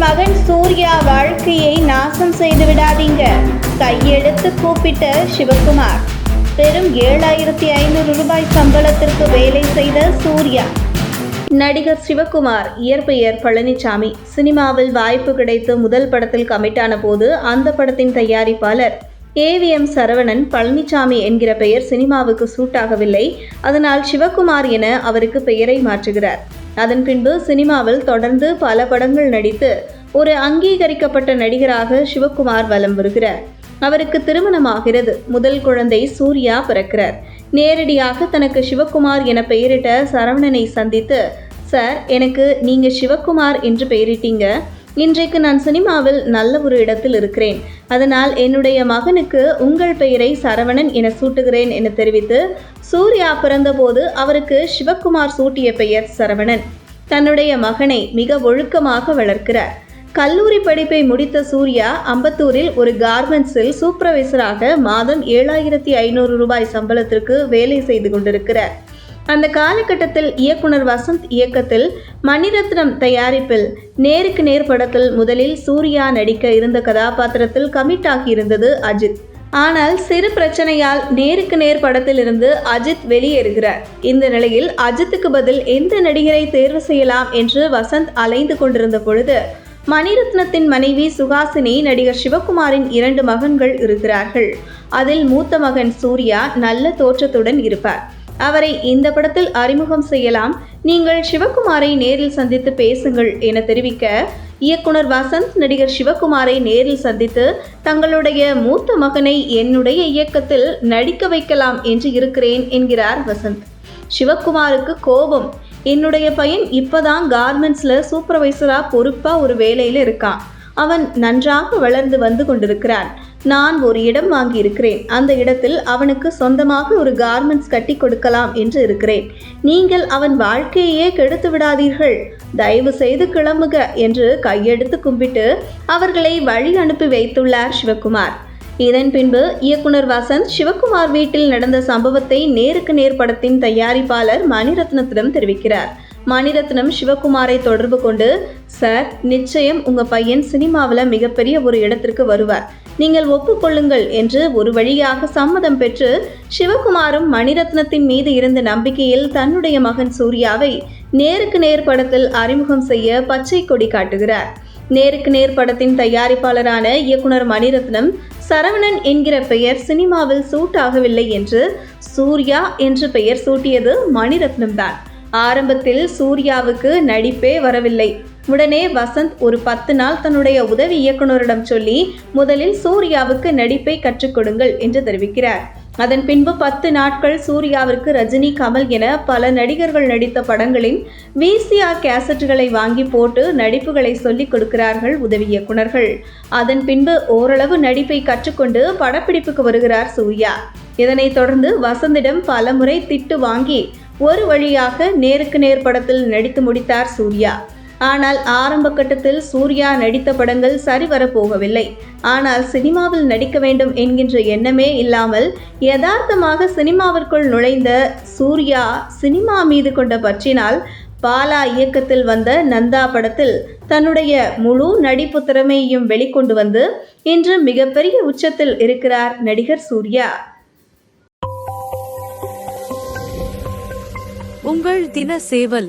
மகன் சூர்யா வாழ்க்கையை நாசம் செய்து விடாதீங்க. கையெழுத்து கூப்பிட்ட சிவகுமார். பெரும் ஏழாயிரத்தி ஐநூறு ரூபாய் சம்பளத்திற்கு வேலை செய்த சூர்யா. நடிகர் சிவகுமார் இயற்பெயர் பழனிசாமி சினிமாவில் வாய்ப்பு கிடைத்து முதல் படத்தில் கமிட்டான போது அந்த படத்தின் தயாரிப்பாளர் ஏவிஎம் சரவணன் பழனிசாமி என்கிற பெயர் சினிமாவுக்கு சூட்டாகவில்லை அதனால் சிவகுமார் என அவருக்கு பெயரை மாற்றுகிறார். அதன் பின்பு சினிமாவில் தொடர்ந்து பல படங்கள் நடித்து ஒரு அங்கீகரிக்கப்பட்ட நடிகராக சிவகுமார் வலம் வருகிறார். அவருக்கு திருமணமாகிறது. முதல் குழந்தை சூர்யா பிறக்கிறார். நேரடியாக தனக்கு சிவகுமார் என பெயரிட்ட சரவணனை சந்தித்து சார் எனக்கு நீங்க சிவகுமார் என்று பெயரிட்டீங்க. இன்றைக்கு நான் சினிமாவில் நல்ல ஒரு இடத்தில் இருக்கிறேன். அதனால் என்னுடைய மகனுக்கு உங்கள் பெயரை சரவணன் என சூட்டுகிறேன் என தெரிவித்து சூர்யா பிறந்தபோது அவருக்கு சிவகுமார் சூட்டிய பெயர் சரவணன். தன்னுடைய மகனை மிக ஒழுக்கமாக வளர்க்கிறார். கல்லூரி படிப்பை முடித்த சூர்யா அம்பத்தூரில் ஒரு கார்மெண்ட்ஸில் சூப்பர்வைசராக மாதம் ஏழாயிரத்தி ஐநூறு ரூபாய் சம்பளத்திற்கு வேலை செய்து கொண்டிருக்கிறார். அந்த காலகட்டத்தில் இயக்குனர் வசந்த் இயக்கத்தில் மணிரத்னம் தயாரிப்பில் நேருக்கு நேர் படத்தில் முதலில் சூர்யா நடிக்க இருந்த கதாபாத்திரத்தில் கமிட் ஆகியிருந்தது அஜித். ஆனால் சிறு பிரச்சனையால் நேருக்கு நேர் படத்திலிருந்து அஜித் வெளியேறுகிறார். இந்த நிலையில் அஜித்துக்கு பதில் எந்த நடிகரை தேர்வு செய்யலாம் என்று வசந்த் அலைந்து கொண்டிருந்த பொழுது மணிரத்னத்தின் மனைவி சுஹாசினி நடிகர் சிவகுமாரின் இரண்டு மகன்கள் இருக்கிறார்கள். அதில் மூத்த மகன் சூர்யா நல்ல தோற்றத்துடன் இருப்பார். அவரை இந்த படத்தில் அறிமுகம் செய்யலாம். நீங்கள் சிவகுமாரை நேரில் சந்தித்து பேசுங்கள் என தெரிவிக்க இயக்குனர் வசந்த் நடிகர் சிவகுமாரை நேரில் சந்தித்து தங்களுடைய மூத்த மகனை என்னுடைய இயக்கத்தில் நடிக்க வைக்கலாம் என்று இருக்கிறேன் என்கிறார் வசந்த். சிவகுமாருக்கு கோபம். என்னுடைய பையன் இப்பதான் கார்மெண்ட்ஸில் சூப்பர்வைசராக பொறுப்பாக ஒரு வேலையில் இருக்கான். அவன் நன்றாக வளர்ந்து வந்து கொண்டிருக்கிறான். நான் ஒரு இடம் வாங்கியிருக்கிறேன். அந்த இடத்தில் அவனுக்கு சொந்தமாக ஒரு கார்மெண்ட்ஸ் கட்டி கொடுக்கலாம் என்று இருக்கிறேன். நீங்கள் அவன் வாழ்க்கையே கெடுத்து விடாதீர்கள். தயவு செய்து கிளம்புக என்று கையெடுத்து கும்பிட்டு அவர்களை வழி அனுப்பி வைத்துள்ளார் சிவகுமார். இதன் பின்பு இயக்குனர் வசந்த் சிவகுமார் வீட்டில் நடந்த சம்பவத்தை நேருக்கு நேர் படத்தின் தயாரிப்பாளர் மணிரத்னத்திடம் தெரிவிக்கிறார். மணிரத்னம் சிவகுமாரை தொடர்பு கொண்டு சார் நிச்சயம் உங்க பையன் சினிமாவில் மிகப்பெரிய ஒரு இடத்திற்கு வருவார். நீங்கள் ஒப்புக்கொள்ளுங்கள் என்று ஒரு வழியாக சம்மதம் பெற்று சிவகுமாரும் மணிரத்னத்தின் மீது இருந்த நம்பிக்கையில் தன்னுடைய மகன் சூர்யாவை நேருக்கு நேர் படத்தில் அறிமுகம் செய்ய பச்சை கொடி காட்டுகிறார். நேருக்கு நேர் படத்தின் தயாரிப்பாளரான இயக்குனர் மணிரத்னம் சரவணன் என்கிற பெயர் சினிமாவில் சூட் ஆகவில்லை என்று சூர்யா என்று பெயர் சூட்டியது மணிரத்னம் தான் ஆரம்பத்தில் சூர்யாவுக்கு நடிப்பே வரவில்லை. உடனே வசந்த் ஒரு பத்து நாள் தன்னுடைய உதவி இயக்குனரிடம் சொல்லி முதலில் சூர்யாவுக்கு நடிப்பை கற்றுக் கொடுங்கள் என்று தெரிவிக்கிறார். அதன் பின்பு பத்து நாட்கள் சூர்யாவிற்கு ரஜினி கமல் என பல நடிகர்கள் நடித்த படங்களின் விசிஆர் கேசட்டுகளை வாங்கி போட்டு நடிப்புகளை சொல்லிக் கொடுக்கிறார்கள் உதவி இயக்குனர்கள். அதன் பின்பு ஓரளவு நடிப்பை கற்றுக்கொண்டு படப்பிடிப்புக்கு வருகிறார் சூர்யா. இதனைத் தொடர்ந்து வசந்திடம் பலமுறை திட்டு வாங்கி ஒரு வழியாக நேருக்கு நேர் படத்தில் நடித்து முடித்தார் சூர்யா. ஆனால் ஆரம்ப கட்டத்தில் சூர்யா நடித்த படங்கள் சரிவர போகவில்லை. ஆனால் சினிமாவில் நடிக்க வேண்டும் என்கின்ற எண்ணமே இல்லாமல் யதார்த்தமாக சினிமாவிற்குள் நுழைந்த சூர்யா சினிமா மீது கொண்ட பற்றினால் பாலா இயக்கத்தில் வந்த நந்தா படத்தில் தன்னுடைய முழு நடிப்பு திறமையையும் வெளிக்கொண்டு வந்து இன்று மிகப்பெரிய உச்சத்தில் இருக்கிறார் நடிகர் சூர்யா. உங்கள் தின சேவல்